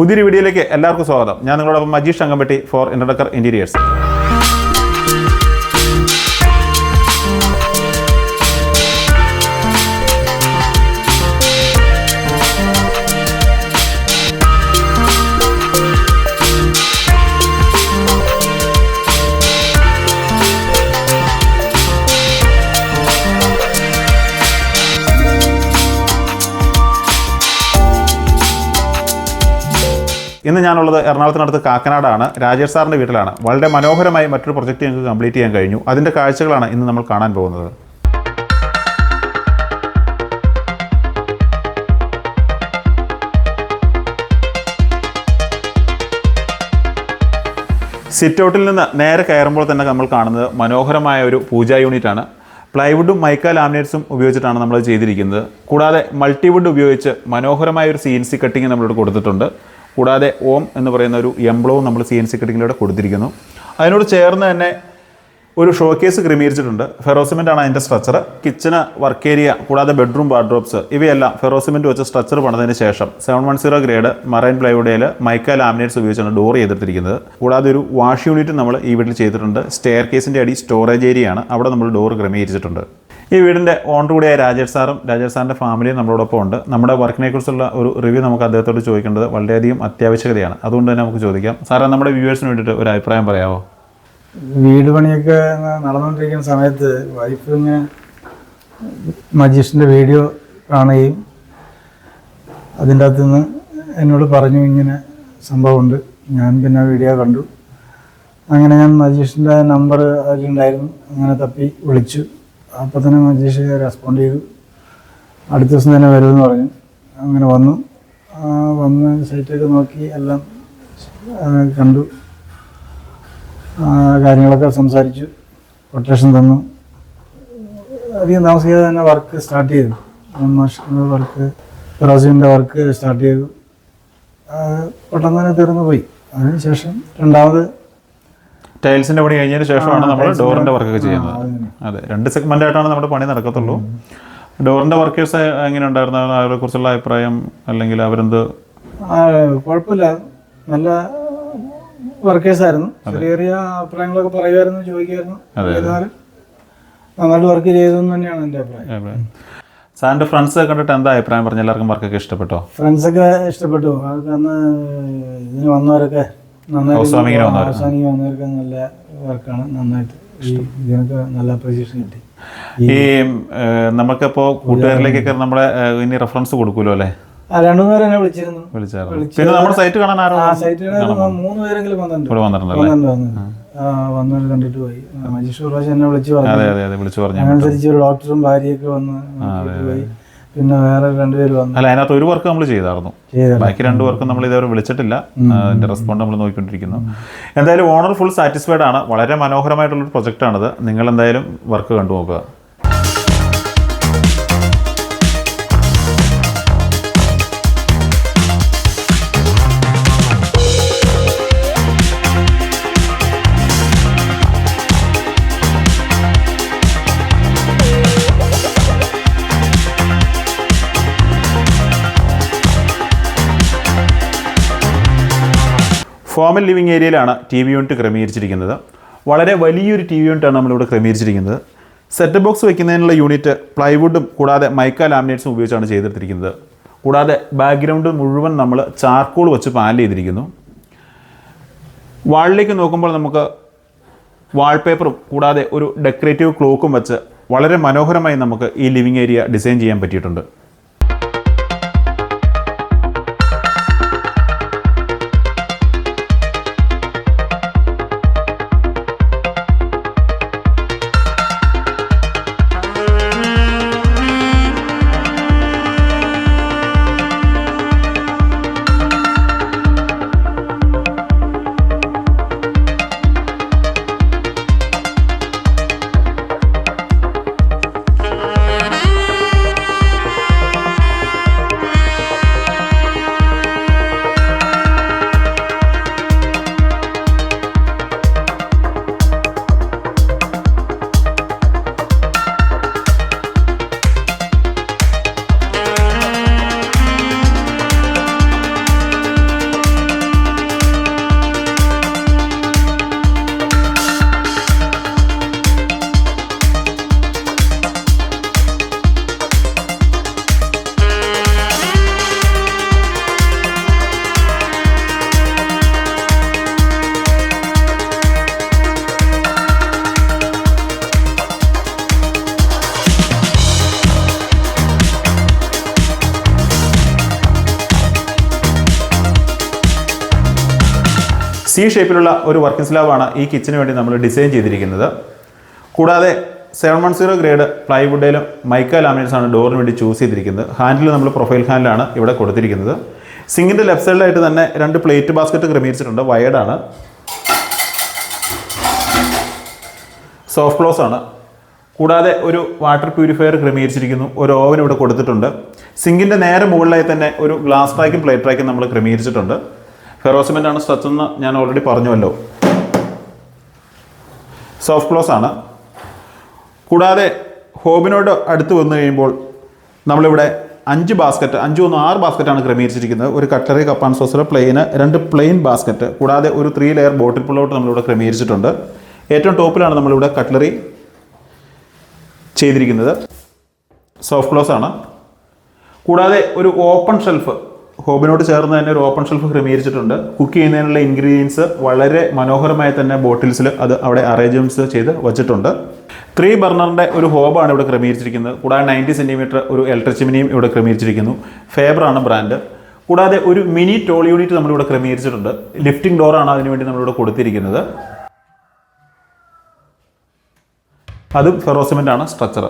പുതിയൊരു വീഡിയോയിലേക്ക് എല്ലാവർക്കും സ്വാഗതം. ഞാൻ നിങ്ങളോടൊപ്പം Majeesh Angampatti for introducer interiors ഇന്ന് ഞാനുള്ളത് എറണാകുളത്തിനടുത്ത് കാക്കനാടാണ്. രാജേഷ് സാറിന്റെ വീട്ടിലാണ്. വളരെ മനോഹരമായി മറ്റൊരു പ്രൊജക്റ്റ് ഞങ്ങൾക്ക് കംപ്ലീറ്റ് ചെയ്യാൻ കഴിഞ്ഞു. അതിന്റെ കാഴ്ചകളാണ് ഇന്ന് നമ്മൾ കാണാൻ പോകുന്നത്. സിറ്റൗട്ടിൽ നിന്ന് നേരെ കയറുമ്പോൾ തന്നെ നമ്മൾ കാണുന്നത് മനോഹരമായ ഒരു പൂജാ യൂണിറ്റാണ്. പ്ലൈവുഡും മൈക്ക ലാമിനേറ്റ്സും ഉപയോഗിച്ചിട്ടാണ് നമ്മൾ ചെയ്തിരിക്കുന്നത്. കൂടാതെ മൾട്ടിവുഡ് ഉപയോഗിച്ച് മനോഹരമായ ഒരു സി എൻ സി കട്ടിങ് നമ്മളിവിടെ കൊടുത്തിട്ടുണ്ട്. കൂടാതെ ഓം എന്ന് പറയുന്ന ഒരു എംബ്ലവും നമ്മൾ സി എൻ സി കട്ടിങ്ങിലൂടെ കൊടുത്തിരിക്കുന്നു. അതിനോട് ചേർന്ന് തന്നെ ഒരു ഷോ കേസ് ക്രമീകരിച്ചിട്ടുണ്ട്. ഫെറോസിമെന്റ് ആണ് അതിന്റെ സ്ട്രക്ചർ കിച്ചണ് വർക്ക് ഏരിയ കൂടാതെ ബെഡ്റൂം വാർഡ്രോബ്സ് ഇവയെല്ലാം ഫെറോസിമെന്റ് വെച്ച് സ്ട്രക്ചർ പണിതതിന് ശേഷം seven one zero grade marine പ്ലൈവുഡിൽ mica laminates ഉപയോഗിച്ചാണ് ഡോർ ചെയ്തിട്ടിരിക്കുന്നത് കൂടാതെ ഒരു വാഷ് യൂണിറ്റ് നമ്മൾ ഈ വീട്ടിൽ ചെയ്തിട്ടുണ്ട്. സ്റ്റെയർ കേസിന്റെ അടി സ്റ്റോറേജ് ഏരിയയാണ് അവിടെ നമ്മൾ ഡോർ ക്രമീകരിച്ചിട്ടുണ്ട്. ഈ വീടിന്റെ ഓണർ കൂടിയായ രാജേഷ് സാറും രാജേഷ് സാറിന്റെ ഫാമിലിയും നമ്മളോടൊപ്പം ഉണ്ട്. നമ്മുടെ വർക്കിനെ കുറിച്ചുള്ള ഒരു റിവ്യൂ നമുക്ക് അദ്ദേഹത്തോട് ചോദിക്കേണ്ടത് വളരെയധികം അത്യാവശ്യകതയാണ്. അതുകൊണ്ട് തന്നെ നമുക്ക് ചോദിക്കാം. സാറേ നമ്മുടെ വ്യൂവേഴ്സിന് വേണ്ടിയിട്ട് ഒരു അഭിപ്രായം പറയാമോ വീട് പണിയൊക്കെ നടന്നുകൊണ്ടിരിക്കുന്ന സമയത്ത് വൈഫ് ഇങ്ങനെ മജീഷിന്റെ വീഡിയോ കാണുകയും അതിന്റെ അകത്ത് നിന്ന് എന്നോട് പറഞ്ഞു ഇങ്ങനെ സംഭവമുണ്ട്. ഞാൻ പിന്നെ വീഡിയോ കണ്ടു. അങ്ങനെ ഞാൻ മജീഷിന്റെ നമ്പർ അതിലുണ്ടായിരുന്നു അങ്ങനെ തപ്പി വിളിച്ചു. അപ്പോൾ തന്നെ മജീഷ് റെസ്പോണ്ട് ചെയ്തു. അടുത്ത ദിവസം തന്നെ വരുമെന്ന് പറഞ്ഞു. അങ്ങനെ വന്നു. വന്ന് സൈറ്റൊക്കെ നോക്കി എല്ലാം കണ്ടു. കാര്യങ്ങളൊക്കെ സംസാരിച്ചു. കൊട്ടേഷൻ തന്നു. അധികം താമസിക്കാതെ തന്നെ വർക്ക് സ്റ്റാർട്ട് ചെയ്തു. വർഷം വർക്ക് ഫിറോസിന്റെ വർക്ക് സ്റ്റാർട്ട് ചെയ്തു. പെട്ടെന്ന് തന്നെ തീർന്നു പോയി. അതിനുശേഷം രണ്ടാമത് ടൈൽസിന്റെ പണി കഴിഞ്ഞതിന് ശേഷമാണ് നമ്മൾ ഡോറിന്റെ വർക്കൊക്കെ ചെയ്യുന്നത്. അതെ രണ്ട് സെഗ്മെന്റ് ആയിട്ടാണ് നമ്മുടെ പണി നടക്കത്തുള്ളൂ. ഡോറിന്റെ വർക്കേഴ്സ് എങ്ങനെ ഉണ്ടായിരുന്നു? അവരെ കുറിച്ചുള്ള അഭിപ്രായം അല്ലെങ്കിൽ അവരെന്ത്? കുഴപ്പമില്ല. നല്ല വർക്കേഴ്സ് ആയിരുന്നു. ചെറിയ ചെറിയ അഭിപ്രായങ്ങളൊക്കെ പറയുമായിരുന്നു ചോദിക്കുമായിരുന്നു. നന്നായിട്ട് വർക്ക് ചെയ്തു തന്നെയാണ് എന്റെ അഭിപ്രായം. സാറിന്റെ ഫ്രണ്ട്സ് കണ്ടിട്ട് എന്താ അഭിപ്രായം? പറഞ്ഞു എല്ലാവർക്കും വർക്കൊക്കെ ഇഷ്ടപ്പെട്ടോ? ഫ്രണ്ട്സൊക്കെ ഇഷ്ടപ്പെട്ടു. അന്ന് ഇതിന് വന്നവരൊക്കെ നന്നായിട്ട് വന്നവർക്ക് നല്ല വർക്കാണ്. നന്നായിട്ട് ഇതിനൊക്കെ നല്ല അപ്രീസിയേഷൻ കിട്ടി. ഈ ഏഹ്, നമുക്കിപ്പോ കൂട്ടുകാരിലേക്കൊക്കെ നമ്മളെ ഇനി റെഫറൻസ് കൊടുക്കുമല്ലോ അല്ലേ? വിളിച്ചിരുന്നു. പിന്നെ നമ്മുടെ സൈറ്റ് കാണാൻ ആരോ മൂന്ന് പേരെങ്കിലും വന്നിട്ടുണ്ട്. വന്നവർ കണ്ടിട്ട് പോയി. ആ, മജീഷ് പ്രാവശ്യം എന്നെ വിളിച്ച് പറഞ്ഞു. ഒരു ഡോക്ടറും ഭാര്യയൊക്കെ വന്ന് പോയി. പിന്നെ വേറെ രണ്ടുപേര് വന്നു. അല്ല അതിനകത്ത് ഒരു വർക്ക് നമ്മൾ ചെയ്തായിരുന്നു. ബാക്കി രണ്ട് വർക്കും നമ്മൾ ഇതേവരെ വിളിച്ചിട്ടില്ല. അതിന്റെ റെസ്പോണ്ട് നമ്മൾ നോക്കിക്കൊണ്ടിരിക്കുന്നു. എന്തായാലും ഓണർ ഫുൾ സാറ്റിസ്ഫൈഡ് ആണ്. വളരെ മനോഹരമായിട്ടുള്ള ഒരു പ്രൊജക്റ്റാണിത് നിങ്ങൾ എന്തായാലും വർക്ക് കണ്ടു നോക്കുക ഫോമൽ ലിവിങ് ഏരിയയിലാണ് ടി വി യൂണിറ്റ് ക്രമീകരിച്ചിരിക്കുന്നത്. വളരെ വലിയൊരു ടി വി യൂണിറ്റാണ് നമ്മളിവിടെ ക്രമീകരിച്ചിരിക്കുന്നത്. സെറ്റ് ബോക്സ് വയ്ക്കുന്നതിനുള്ള യൂണിറ്റ് പ്ലൈവുഡും കൂടാതെ മൈക്ക ലാമിനേറ്റ്സും ഉപയോഗിച്ചാണ് ചെയ്തെടുത്തിരിക്കുന്നത്. കൂടാതെ ബാക്ക്ഗ്രൗണ്ട് മുഴുവൻ നമ്മൾ ചാർക്കോൾ വെച്ച് പാനൽ ചെയ്തിരിക്കുന്നു. വാളിലേക്ക് നോക്കുമ്പോൾ നമുക്ക് വാൾപേപ്പറും കൂടാതെ ഒരു ഡെക്കറേറ്റീവ് ക്ലോക്കും വെച്ച് വളരെ മനോഹരമായി നമുക്ക് ഈ ലിവിങ് ഏരിയ ഡിസൈൻ ചെയ്യാൻ പറ്റിയിട്ടുണ്ട്. സി ഷേപ്പിലുള്ള ഒരു വർക്കിംഗ് സ്ലാബാണ് ഈ കിച്ചന് വേണ്ടി നമ്മൾ ഡിസൈൻ ചെയ്തിരിക്കുന്നത്. കൂടാതെ സെവൻ വൺ സീറോ ഗ്രേഡ് പ്ലൈവുഡിലും മൈക്ക ലാമിനേറ്റ്സ് ആണ് ഡോറിന് വേണ്ടി ചൂസ് ചെയ്തിരിക്കുന്നത്. ഹാൻഡിൽ നമ്മൾ പ്രൊഫൈൽ ഹാൻഡിലാണ് ഇവിടെ കൊടുത്തിരിക്കുന്നത്. സിങ്കിന്റെ ലെഫ്റ്റ് സൈഡിലായിട്ട് തന്നെ രണ്ട് പ്ലേറ്റ് ബാസ്ക്കറ്റ് ക്രമീകരിച്ചിട്ടുണ്ട്. വയർഡാണ് സോഫ്റ്റ് ക്ലോസ് ആണ്. കൂടാതെ ഒരു വാട്ടർ പ്യൂരിഫയർ ക്രമീകരിച്ചിരിക്കുന്നു. ഒരു ഓവൻ ഇവിടെ കൊടുത്തിട്ടുണ്ട്. സിങ്കിന്റെ നേരെ മുകളിലായി തന്നെ ഒരു ഗ്ലാസ് ട്രാക്കും പ്ലേറ്റ് ട്രാക്കും നമ്മൾ ക്രമീകരിച്ചിട്ടുണ്ട്. ഫെറോസിമെന്റ് ആണ് സ്ട്രച്ച് എന്ന് ഞാൻ ഓൾറെഡി പറഞ്ഞുവല്ലോ. സോഫ്റ്റ് ക്ലോസ് ആണ്. കൂടാതെ ഹോബിനോട് അടുത്ത് വന്നു കഴിയുമ്പോൾ നമ്മളിവിടെ അഞ്ച് ബാസ്ക്കറ്റ് അഞ്ച് ഒന്ന് ആറ് ബാസ്ക്കറ്റാണ് ക്രമീകരിച്ചിരിക്കുന്നത്. ഒരു cutlery cup and saucer plain രണ്ട് പ്ലെയിൻ ബാസ്ക്കറ്റ് കൂടാതെ ഒരു ത്രീ ലെയർ ബോട്ടിൽ പുള്ളോട്ട് നമ്മളിവിടെ ക്രമീകരിച്ചിട്ടുണ്ട്. ഏറ്റവും ടോപ്പിലാണ് നമ്മളിവിടെ കട്ട്ലറി ചെയ്തിരിക്കുന്നത്. സോഫ്റ്റ് ക്ലോസ് ആണ്. കൂടാതെ ഒരു ഓപ്പൺ ഷെൽഫ് ഹോബിനോട് ചേർന്ന് തന്നെ ഒരു ഓപ്പൺ ഷെൽഫ് ക്രമീകരിച്ചിട്ടുണ്ട്. കുക്ക് ചെയ്യുന്നതിനുള്ള ഇൻഗ്രീഡിയൻസ് വളരെ മനോഹരമായി തന്നെ ബോട്ടിൽസിൽ അത് അവിടെ അറേഞ്ച്മെന്റ്സ് ചെയ്ത് വച്ചിട്ടുണ്ട്. ത്രീ ബർണറിന്റെ ഒരു ഹോബാണ് ഇവിടെ ക്രമീകരിച്ചിരിക്കുന്നത്. കൂടാതെ നയന്റി സെന്റിമീറ്റർ ഒരു ഇലക്ട്രിക് ചിമിനിയും ഇവിടെ ക്രമീകരിച്ചിരിക്കുന്നു. ഫേബറാണ് ബ്രാൻഡ്. കൂടാതെ ഒരു മിനി ടോൾ യൂണിറ്റ് നമ്മളിവിടെ ക്രമീകരിച്ചിട്ടുണ്ട്. ലിഫ്റ്റിംഗ് ഡോറാണ് അതിനുവേണ്ടി നമ്മളിവിടെ കൊടുത്തിരിക്കുന്നത്. അതും ഫെറോസിമെന്റ് ആണ് സ്ട്രക്ചർ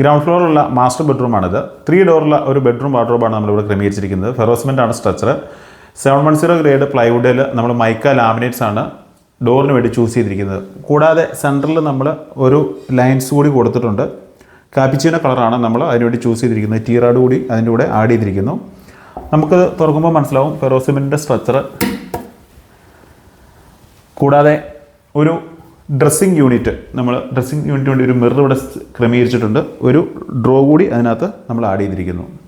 ഗ്രൗണ്ട് ഫ്ലോറിലുള്ള മാസ്റ്റർ ബെഡ്റൂമാണിത്. ത്രീ ഡോറുള്ള ഒരു ബെഡ്റൂം വാർഡ്രോബാണ് നമ്മളിവിടെ ക്രമീകരിച്ചിരിക്കുന്നത്. ഫെറോസ്മെന്റ് ആണ് structure seven one zero grade പ്ലൈവുഡിൽ നമ്മൾ മൈക്ക ലാമിനേറ്റ്സ് ആണ് ഡോറിന് വേണ്ടി ചൂസ് ചെയ്തിരിക്കുന്നത്. കൂടാതെ സെന്ററിൽ നമ്മൾ ഒരു ലൈൻസ് കൂടി കൊടുത്തിട്ടുണ്ട്. കാപ്പിച്ചീന കളറാണ് നമ്മൾ അതിനുവേണ്ടി ചൂസ് ചെയ്തിരിക്കുന്നത്. ടീറാഡ് കൂടി അതിന്റെ കൂടെ ആഡ് ചെയ്തിരിക്കുന്നു. നമുക്ക് തുറക്കുമ്പോൾ മനസ്സിലാവും. ഫെറോസിമെന്റിന്റെ സ്ട്രക്ചർ കൂടാതെ ഒരു ഡ്രസ്സിങ് യൂണിറ്റ് നമ്മൾ ഡ്രസ്സിങ് യൂണിറ്റ് വേണ്ടി ഒരു മിറർ ഇവിടെ ക്രമീകരിച്ചിട്ടുണ്ട്. ഒരു ഡ്രോ കൂടി അതിനകത്ത് നമ്മൾ ആഡ് ചെയ്തിരിക്കുന്നു.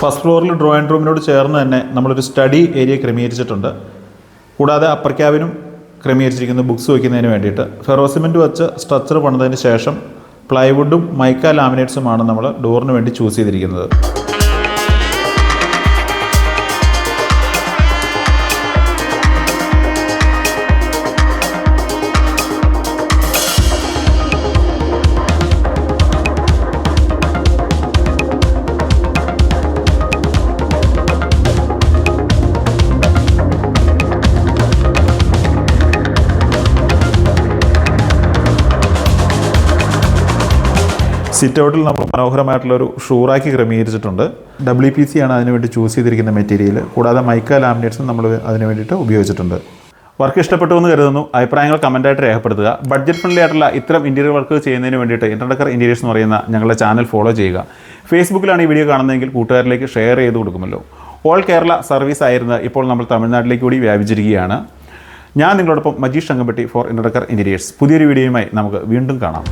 ഫസ്റ്റ് ഫ്ലോറിൽ ഡ്രോയിങ് റൂമിനോട് ചേർന്ന് തന്നെ നമ്മളൊരു സ്റ്റഡി ഏരിയ ക്രമീകരിച്ചിട്ടുണ്ട്. കൂടാതെ അപ്പർ ക്യാബിനും ക്രമീകരിച്ചിരിക്കുന്നു ബുക്സ് വയ്ക്കുന്നതിന് വേണ്ടിയിട്ട്. ഫെറോസിമെന്റ് വെച്ച് സ്ട്രക്ചർ പണിതതിന് ശേഷം പ്ലൈവുഡും മൈക്ക ലാമിനേറ്റ്സുമാണ് നമ്മൾ ഡോറിന് വേണ്ടി ചൂസ് ചെയ്തിരിക്കുന്നത്. സിറ്റ് ഔട്ടിൽ നമ്മൾ മനോഹരമായിട്ടുള്ള ഒരു ഷൂറാക്കി ക്രമീകരിച്ചിട്ടുണ്ട്. ഡബ്ല്യു പി സി ആണ് അതിനുവേണ്ടി ചൂസ് ചെയ്തിരിക്കുന്ന മെറ്റീരിയൽ കൂടാതെ മൈക്ക ലാമിനേറ്റ്സും നമ്മൾ അതിന് വേണ്ടിയിട്ട് ഉപയോഗിച്ചിട്ടുണ്ട്. വർക്ക് ഇഷ്ടപ്പെട്ടു എന്ന് കരുതുന്നു. അഭിപ്രായങ്ങൾ കമന്റായിട്ട് രേഖപ്പെടുത്തുക. ബഡ്ജറ്റ് ഫ്രണ്ട്ലി ആയിട്ടുള്ള ഇത്തരം ഇന്റീരിയർ വർക്ക് ചെയ്യുന്നതിന് വേണ്ടിയിട്ട് ഇന്റർഡക്കർ ഇന്റീരിയേഴ്സ് എന്ന് പറയുന്ന ഞങ്ങളുടെ ചാനൽ ഫോളോ ചെയ്യുക. ഫേസ്ബുക്കിലാണ് ഈ വീഡിയോ കാണുന്നതെങ്കിൽ കൂട്ടുകാരിലേക്ക് ഷെയർ ചെയ്ത് കൊടുക്കുമല്ലോ. ഓൾ കേരള സർവീസ് ആയിരുന്ന ഇപ്പോൾ നമ്മൾ തമിഴ്നാട്ടിലേക്ക് കൂടി വ്യാപിച്ചിരിക്കുകയാണ്. ഞാൻ നിങ്ങളോടൊപ്പം Majeesh Angampatti for introducer interiors പുതിയൊരു വീഡിയോയുമായി നമുക്ക് വീണ്ടും കാണാം.